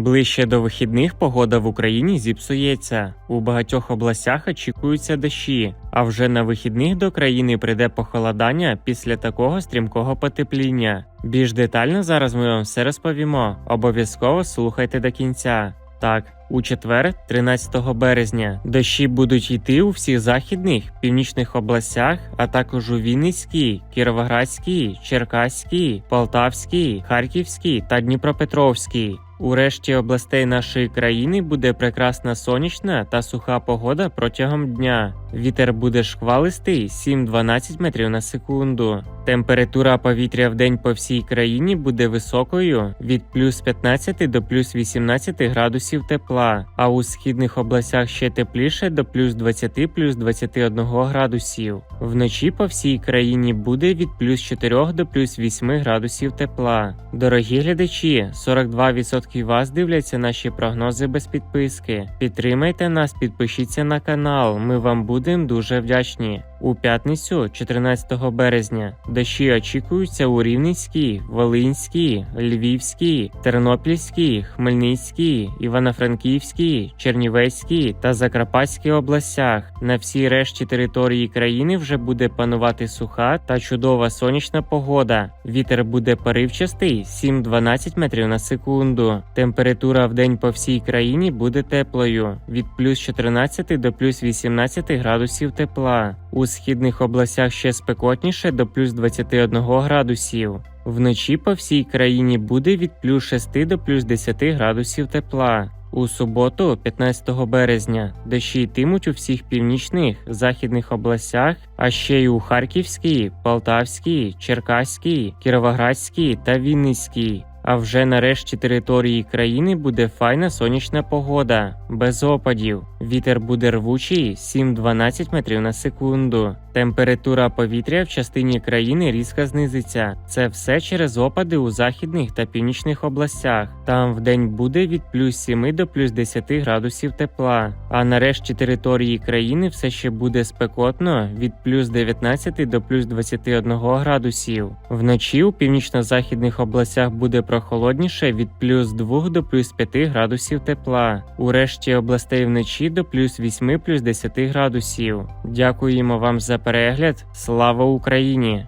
Ближче до вихідних погода в Україні зіпсується. У багатьох областях очікуються дощі, а вже на вихідних до країни прийде похолодання після такого стрімкого потепління. Більш детально зараз ми вам все розповімо. Обов'язково слухайте до кінця. Так, у четвер, 13 березня, дощі будуть йти у всіх західних північних областях, а також у Вінницькій, Кіровоградській, Черкаській, Полтавській, Харківській та Дніпропетровській. У решті областей нашої країни буде прекрасна сонячна та суха погода протягом дня. Вітер буде шквалистий 7-12 метрів на секунду. Температура повітря в день по всій країні буде високою від плюс 15 до плюс 18 градусів тепла, а у східних областях ще тепліше до плюс 20 плюс 21 градусів. Вночі по всій країні буде від плюс 4 до плюс 8 градусів тепла. Дорогі глядачі, 42% вас дивляться наші прогнози без підписки. Підтримайте нас, підпишіться на канал. Ми вам будемо дуже вдячні. У п'ятницю, 14 березня, дощі очікуються у Рівненській, Волинській, Львівській, Тернопільській, Хмельницькій, Івано-Франківській, Чернівецькій та Закарпатській областях. На всій решті території країни вже буде панувати суха та чудова сонячна погода. Вітер буде поривчастий 7-12 метрів на секунду. Температура в день по всій країні буде теплою від плюс 14 до плюс 18 градусів тепла. У східних областях ще спекотніше до плюс 21 градусів. Вночі по всій країні буде від плюс 6 до плюс 10 градусів тепла. У суботу, 15 березня, дощі йтимуть у всіх північних західних областях, а ще й у Харківській, Полтавській, Черкаській, Кіровоградській та Вінницькій. А вже нарешті території країни буде файна сонячна погода, без опадів. Вітер буде рвучий 7-12 метрів на секунду. Температура повітря в частині країни різко знизиться. Це все через опади у західних та північних областях. Там вдень буде від плюс 7 до плюс 10 градусів тепла. А нарешті території країни все ще буде спекотно від плюс 19 до плюс 21 градусів. Вночі у північно-західних областях буде прохолодніше від плюс 2 до плюс 5 градусів тепла. У решті областей вночі до плюс 8 плюс 10 градусів. Дякуємо вам за перегляд. Слава Україні!